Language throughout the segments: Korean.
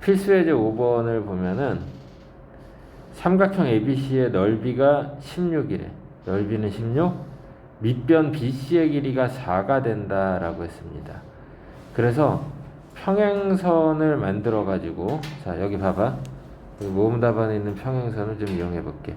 필수 예제 5번을 보면은 삼각형 ABC의 넓이가 16이래. 넓이는 16. 밑변 BC의 길이가 4가 된다라고 했습니다. 그래서 평행선을 만들어 가지고 자, 여기 봐봐. 모음 답안에 있는 평행선을 좀 이용해 볼게.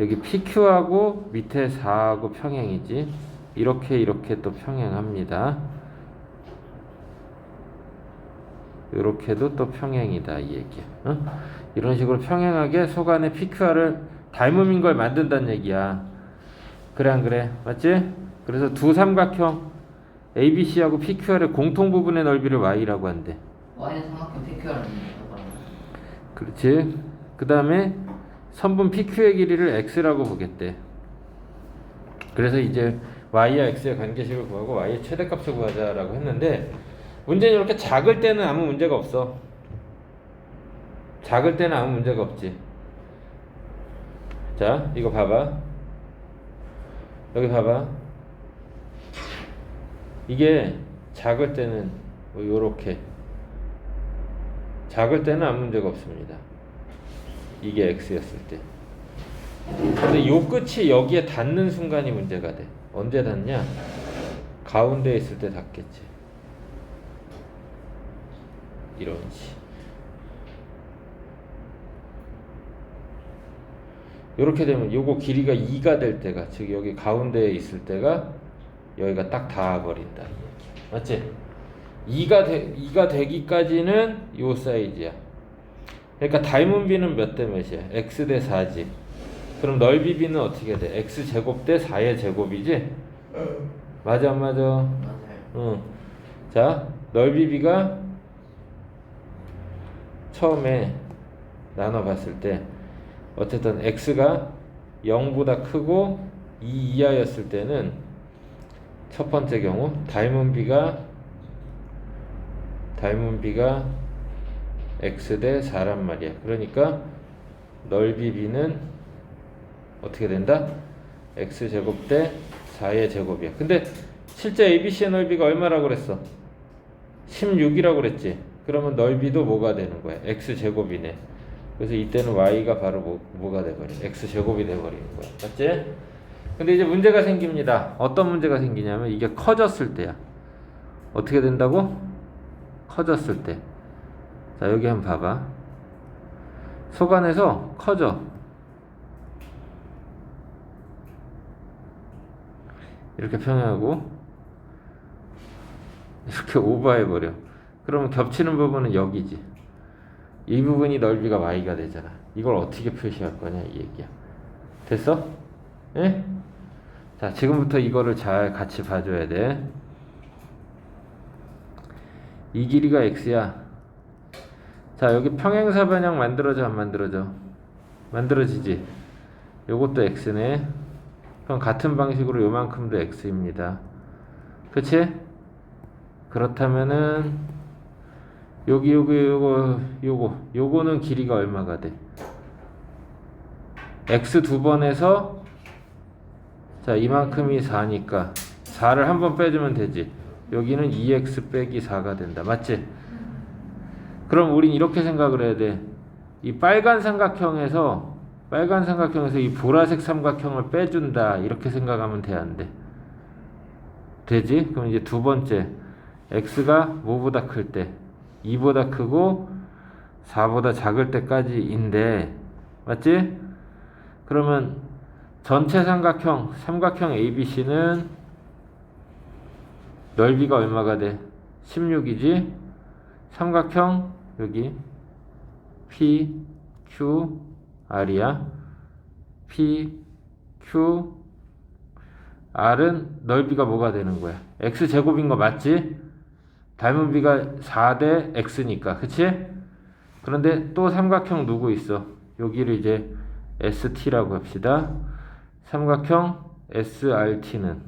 여기 PQ하고 밑에 4하고 평행이지. 이렇게 이렇게 또 평행합니다. 이렇게도 또 평행이다 이 얘기야. 응? 이런 식으로 평행하게 속안에 PQR을 닮음인 걸 만든다는 얘기야. 그래 안 그래? 맞지? 그래서 두 삼각형 ABC하고 PQR의 공통 부분의 넓이를 y라고 한대. Y는 삼각형 PQR은? 그렇지. 그 다음에 선분 PQ의 길이를 x라고 보겠대. 그래서 이제 y와 x의 관계식을 구하고 y의 최대값을 구하자라고 했는데 문제는 이렇게 작을 때는 아무 문제가 없어. 작을 때는 아무 문제가 없지. 자, 이거 봐봐. 여기 봐봐. 이게 작을 때는 뭐 요렇게 작을 때는 아무 문제가 없습니다. 이게 x였을 때. 근데 요 끝이 여기에 닿는 순간이 문제가 돼. 언제 닿냐? 가운데 있을 때 닿겠지. 이런 식. 이렇게 되면 요거 길이가 2가 될 때가 즉 여기 가운데에 있을 때가 여기가 딱 닿아버린다. 맞지? 2가 되, 2가 되기까지는 요 사이즈야. 그러니까 닮은 비는 몇 대 몇이야? x 대 4지. 그럼 넓이 비는 어떻게 돼? x 제곱 대 4의 제곱이지? 맞아 안 맞아? 맞아요. 응. 자, 넓이 비가 처음에 나눠 봤을 때 어쨌든 x가 0보다 크고 2 이하였을 때는 첫 번째 경우 닮은 비가 닮은 비가 x 대 4란 말이야. 그러니까 넓이 비는 어떻게 된다? x 제곱 대 4의 제곱이야. 근데 실제 ABC의 넓이가 얼마라고 그랬어? 16이라고 그랬지. 그러면 넓이도 뭐가 되는 거야? x 제곱이네. 그래서 이때는 y가 바로 뭐, 뭐가 돼버려? x 제곱이 돼버리는 거야. 맞지? 근데 이제 문제가 생깁니다. 어떤 문제가 생기냐면 이게 커졌을 때야. 어떻게 된다고? 커졌을 때. 자, 여기 한번 봐봐. 속안에서 커져. 이렇게 평행하고 이렇게 오버해버려. 그러면 겹치는 부분은 여기지. 이 부분이 넓이가 y가 되잖아. 이걸 어떻게 표시할 거냐 이 얘기야. 됐어? 예? 자, 지금부터 이거를 잘 같이 봐줘야 돼. 이 길이가 x야. 자, 여기 평행사 변형 만들어져 안 만들어져? 만들어지지. 요것도 x네. 그럼 같은 방식으로 요만큼도 x입니다. 그치? 그렇다면은 여기 여기 요거 요거 요거는 길이가 얼마가 돼? x 두 번에서 자 이만큼이 4니까 4를 한 번 빼주면 되지 여기는 2x 빼기 4가 된다 맞지? 그럼 우린 이렇게 생각을 해야 돼이 빨간 삼각형에서 빨간 삼각형에서 이 보라색 삼각형을 빼준다 이렇게 생각하면 돼 안 돼? 되지? 그럼 이제 두 번째 x가 뭐보다 클때 2보다 크고 4보다 작을 때까지인데 맞지? 그러면 전체 삼각형 삼각형 ABC는 넓이가 얼마가 돼? 16이지? 삼각형 여기 P, Q, R이야. P, Q, R은 넓이가 뭐가 되는 거야? X 제곱인 거 맞지? 닮은 비가 4대 X니까, 그치? 그런데 또 삼각형 누구 있어? 여기를 이제 ST라고 합시다. 삼각형 SRT는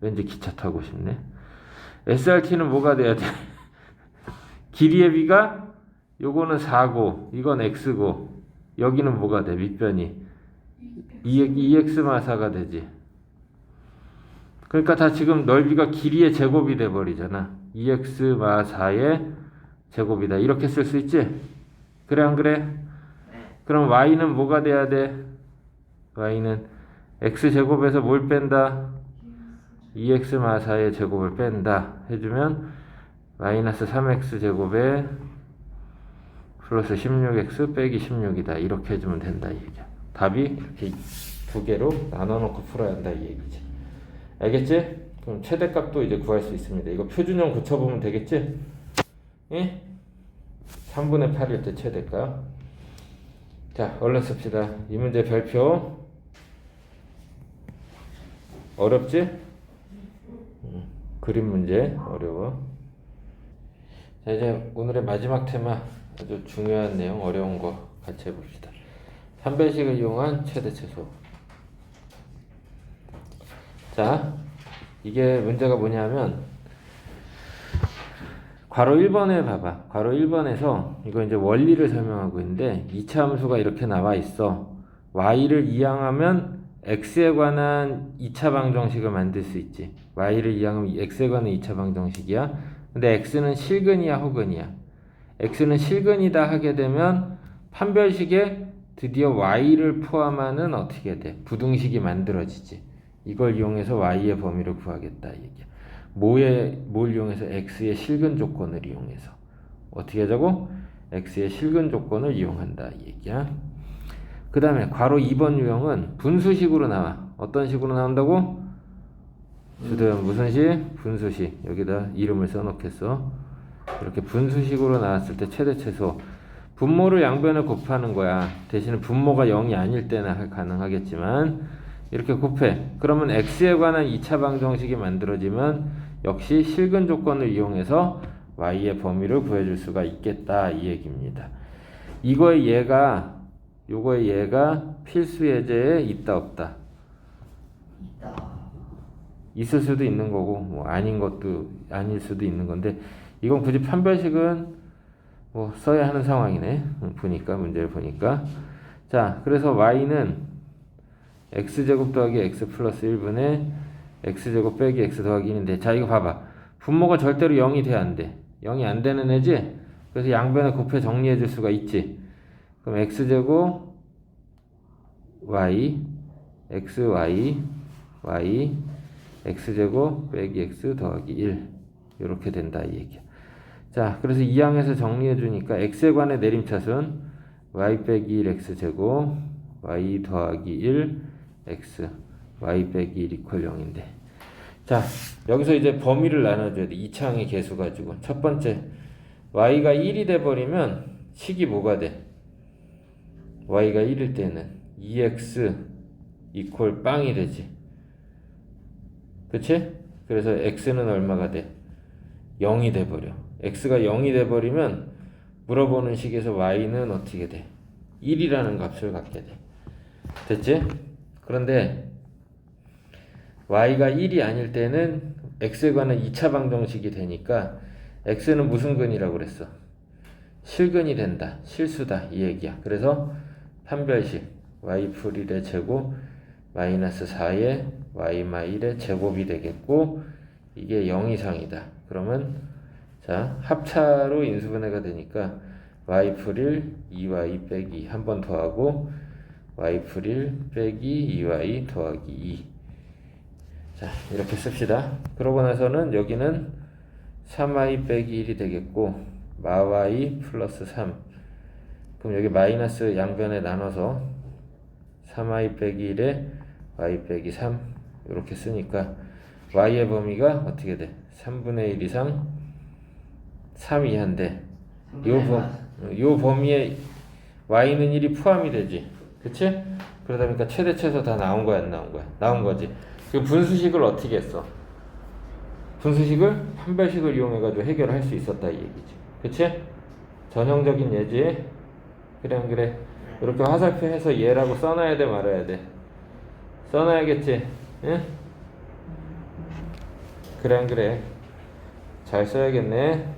왠지 기차 타고 싶네. SRT는 뭐가 돼야 돼? 길이의 비가 요거는 4고 이건 X고 여기는 뭐가 돼? 밑변이 2X 마사가 되지. 그러니까 다 지금 넓이가 길이의 제곱이 돼 버리잖아. 2x 마 4의 제곱이다. 이렇게 쓸 수 있지? 그래 안 그래? 그럼 y는 뭐가 돼야 돼? y는 x 제곱에서 뭘 뺀다? 2x 마사의 제곱을 뺀다 해주면 마이너스 3x 제곱에 플러스 16x 빼기 16이다 이렇게 해주면 된다 이 얘기야 답이 이렇게 두 개로 나눠놓고 풀어야 한다 이 얘기지 알겠지? 그럼 최대값도 이제 구할 수 있습니다 이거 표준형 붙여보면 되겠지? 예? 3분의 8일 때 최대값 자 얼른 씁시다 이 문제 별표 어렵지? 음, 그림 문제 어려워. 자 이제 오늘의 마지막 테마 아주 중요한 내용 어려운 거 같이 해봅시다. 삼배식을 이용한 최대 최소. 자 이게 문제가 뭐냐면 괄호 1번에 봐봐. 괄호 1번에서 이거 이제 원리를 설명하고 있는데 이차 함수가 이렇게 나와 있어. y를 이항하면 x에 관한 2차 방정식을 만들 수 있지. y를 이항하면 x에 관한 2차 방정식이야. 근데 x는 실근이야, 호근이야. x는 실근이다 하게 되면 판별식에 드디어 y를 포함하는 어떻게 돼? 부등식이 만들어지지. 이걸 이용해서 y의 범위를 구하겠다 이 얘기야. 뭐에 뭘 이용해서 x의 실근 조건을 이용해서 어떻게 하자고? x의 실근 조건을 이용한다 이 얘기야. 그 다음에 괄호 2번 유형은 분수식으로 나와. 어떤 식으로 나온다고? 주도형 무슨 식? 분수식. 여기다 이름을 써놓겠어. 이렇게 분수식으로 나왔을 때 최대 최소. 분모를 양변에 곱하는 거야. 대신에 분모가 0이 아닐 하- 가능하겠지만 이렇게 곱해. 그러면 x에 관한 2차 방정식이 만들어지면 역시 실근 조건을 이용해서 y의 범위를 구해줄 수가 있겠다 이 얘기입니다. 이거의 얘가 요거의 얘가 필수 예제에 있다 없다 있다. 있을 수도 있는 거고 뭐 아닌 것도 아닐 수도 있는 건데 이건 굳이 판별식은 뭐 써야 하는 상황이네 음, 보니까 문제를 보니까 자 그래서 y는 x제곱 더하기 x 플러스 1분의 x제곱 빼기 x 더하기 1인데 자 이거 봐봐. 분모가 절대로 0이 돼야 안돼? 0이 안 되는 애지? 그래서 양변에 곱해 정리해 줄 수가 있지. 그럼 x제곱 y xy y x제곱 빼기 x 더하기 1 이렇게 된다 이 얘기야. 자 그래서 이 항에서 정리해 주니까 x에 관한 내림차순 y 빼기 1 x제곱 y 더하기 1 x y 빼기 1 이퀄 0인데 자 여기서 이제 범위를 나눠줘야 돼 2차항의 개수 가지고 첫 번째 y가 1이 돼버리면 식이 뭐가 돼 y가 1일 때는 2x 이퀄 빵이 되지 그치? 그래서 x는 얼마가 돼? 0이 돼버려 x가 0이 돼버리면 물어보는 식에서 y는 어떻게 돼? 1이라는 값을 갖게 돼 됐지? 그런데 y가 1이 아닐 때는 x에 관한 2차 방정식이 되니까 x는 무슨 근이라고 그랬어? 실근이 된다. 실수다. 이 얘기야. 그래서 판별식 y 풀 1의 제곱 마이너스 4의 y 마 1의 제곱이 되겠고 이게 0 이상이다. 그러면 자 합차로 인수분해가 되니까 y 풀 1, 2y 빼기 한 번 더하고 y 풀1 빼기 2y 더하기 2. 자 이렇게 씁시다. 그러고 나서는 여기는 3y 빼기 1이 되겠고 마y 플러스 3 그럼 여기 마이너스 양변에 나눠서 3y 빼기 1에 y 빼기 3 이렇게 쓰니까 y의 범위가 어떻게 돼? 3분의 1 이상 3 이하인데 요, 범, 요 범위에 y는 1이 포함이 되지 그치? 그러다 보니까 최대 최소 다 나온 거야 안 나온 거야? 나온 거지 그 분수식을 어떻게 했어? 분수식을 판별식을 이용해 가지고 해결할 수 있었다 이 얘기지 그치? 전형적인 예지 그래 안 그래? 이렇게 화살표 해서 얘라고 써놔야 돼 말아야 돼 써놔야겠지 응? 그래 안 그래 잘 써야겠네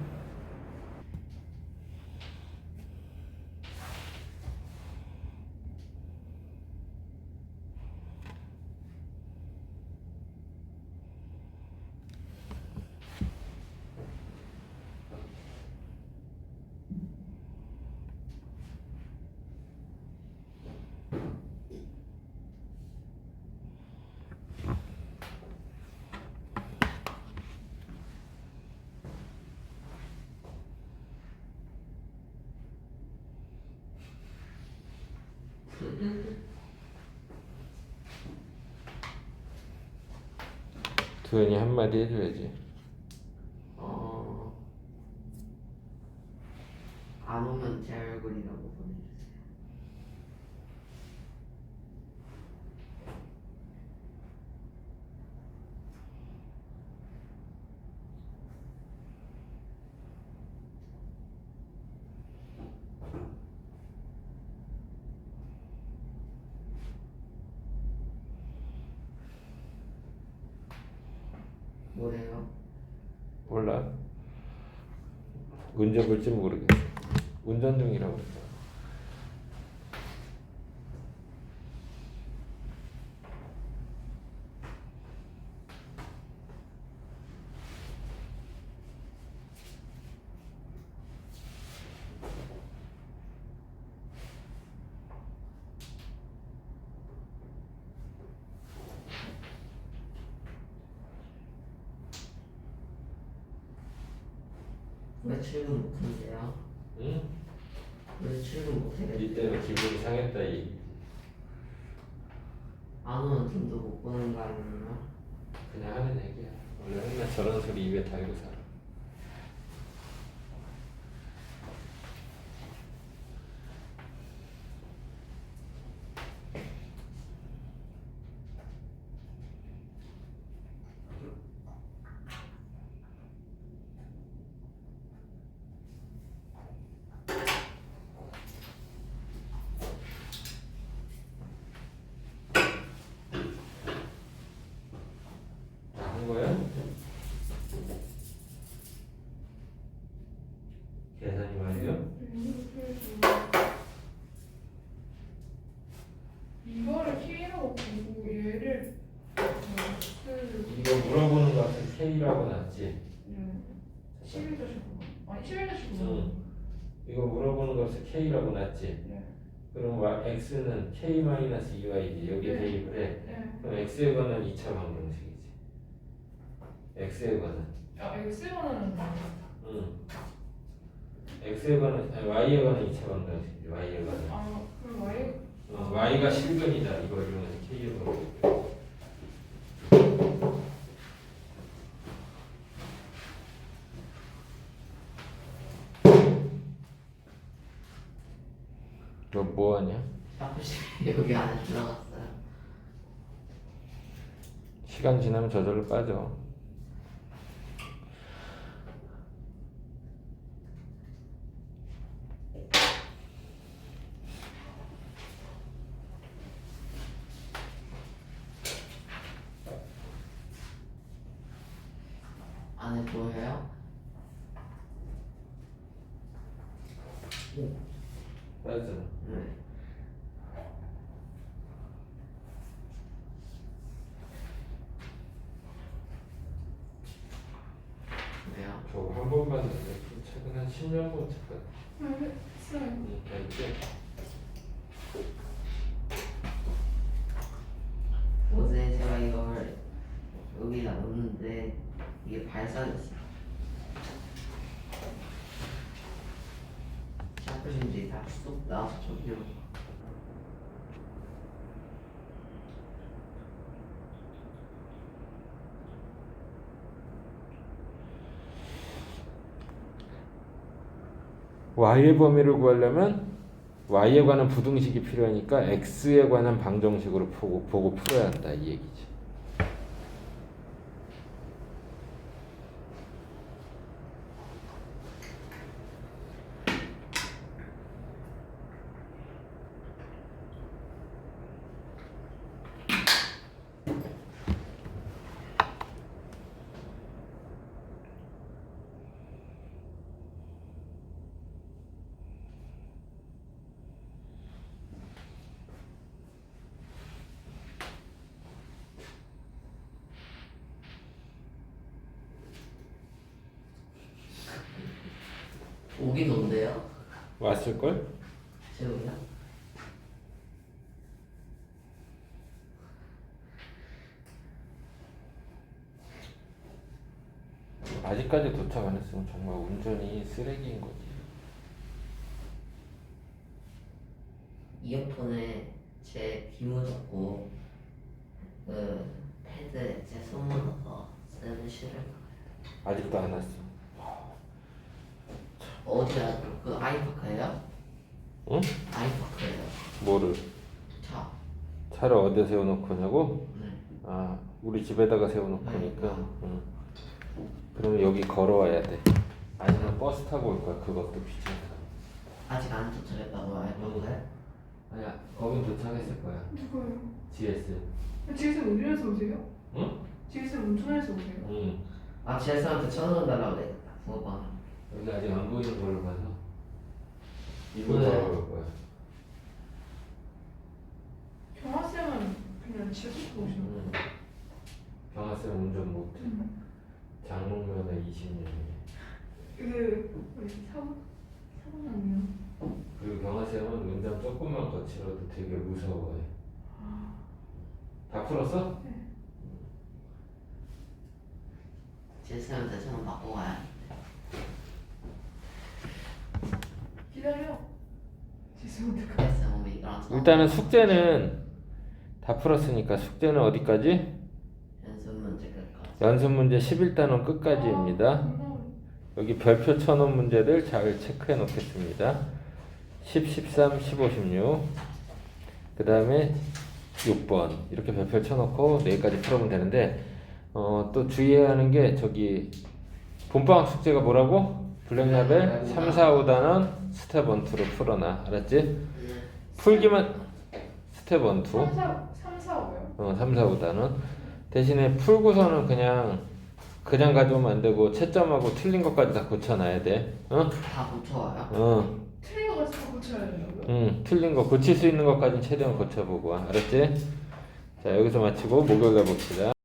두현이 한마디 해줘야지. 어. 안 오면 제 얼굴이라고 보내주세요. 뭐래요? 몰라. 운전 볼지 모르겠어. 운전 중이라고 왜 출근 못한대요? 응? 왜 출근? 니 때문에 기분이 상했다 이. 안 오면 돈도 못 버는 거 아니에요? 그냥 하는 얘기야. 원래 맨날 저런 소리 입에 달고 살아. 한 거야? 계산이 말이요? 이거를 K라고 보고 얘를 X를 이거 물어보는 거 같은 K라고 놨지? 11자식 아니 11자식 응. 이거 물어보는 거 같은 K라고 놨지? 네. 그럼 X는 K-2Y지. 여기에 네. 대입을 해. 네. 그럼 X에 관한 2차 방정식이지. X에 관한 아 X번호는 응. X에 관한 아니 Y에 관한 2차 방정식이지 Y에 관한 아 그럼 Y? 어, Y가 실근이다. 이거 이용해서 K에 관 너 뭐하냐? 여기 안에 들어갔어요. 시간 지나면 저절로 빠져. 안에 보여요? 빠져. 네. 저거 한번 봤는데 최근 한 10년 본책 같아. 알겠어요 응, 알지? 어제 제가 이걸 여기다 넣었는데 이게 발사됐어요. 샤프심들이 다 쏙 나와서 저기로 y의 범위를 구하려면 y에 관한 부등식이 필요하니까 x에 관한 방정식으로 보고, 보고 풀어야 한다 이 얘기지. 오긴 온대요. 왔을 걸? 재우야? 아직까지 도착 안 했으면 정말 운전이 쓰레기인 거지. 이어폰에 제 기모 잡고 그 패드에 제손 넣어서 쌤은 싫을 아직도 안 왔어. 어디야? 그 아이파크예요? 응? 아이파크예요. 뭐를? 차. 차를 어디에 세워놓고 냐고? 네. 아, 우리 집에다가 세워놓고니까. 네. 응. 그러면 여기 걸어와야 돼. 아니면 버스 타고 올 거야. 그것도 귀찮다. 아직 안 도착했다고요? 아이파크에? 아니야, 거긴 도착했을 거야. 누구예요? GS. 지금 운전해서 오세요? 응? 지금 운전해서 오세요? 응. 아, 제스한테 천 원 달라고 되겠다. 붕어빵. 여기 아직 안 보이는 걸로 봐서 이걸 네. 걸어올 거야. 경화쌤은 그냥 집에서 오시는 응. 경화쌤 운전 못해. 장롱면허 20년이네. 그 뭐지 사고 사고 나면 그리고 경화쌤은 운전 조금만 거칠어도 되게 무서워해. 다 풀었어? 제스한테 천원 받고 가야 기다려. 이거랑 천원 일단은 숙제는 다 풀었으니까 숙제는 어디까지? 연습 문제 끝까지. 연습 문제 11단원 끝까지입니다. 여기 별표 쳐놓은 문제들 잘 체크해 놓겠습니다. 10, 13, 15, 16. 그 다음에 6번. 이렇게 별표 쳐놓고 내일까지 풀어보면 되는데, 어, 또 주의해야 하는 게 저기, 본방학 숙제가 뭐라고? 블랙라벨 3, 4, 5단원 스텝 1, 2로 풀어놔. 알았지? 네. 풀기만 스텝 1, 2. 3, 4, 3, 4, 5요? 어, 3, 4, 5단원. 대신에 풀고서는 그냥 그냥 가져오면 안 되고 채점하고 틀린 것까지 다 고쳐놔야 돼. 어? 다 고쳐와요? 어. 틀린 거 같이 다 고쳐야 된다고요? 응, 틀린 거 고칠 수 있는 것까지는 최대한 고쳐보고 와. 알았지? 자, 여기서 마치고 목요일날 봅시다.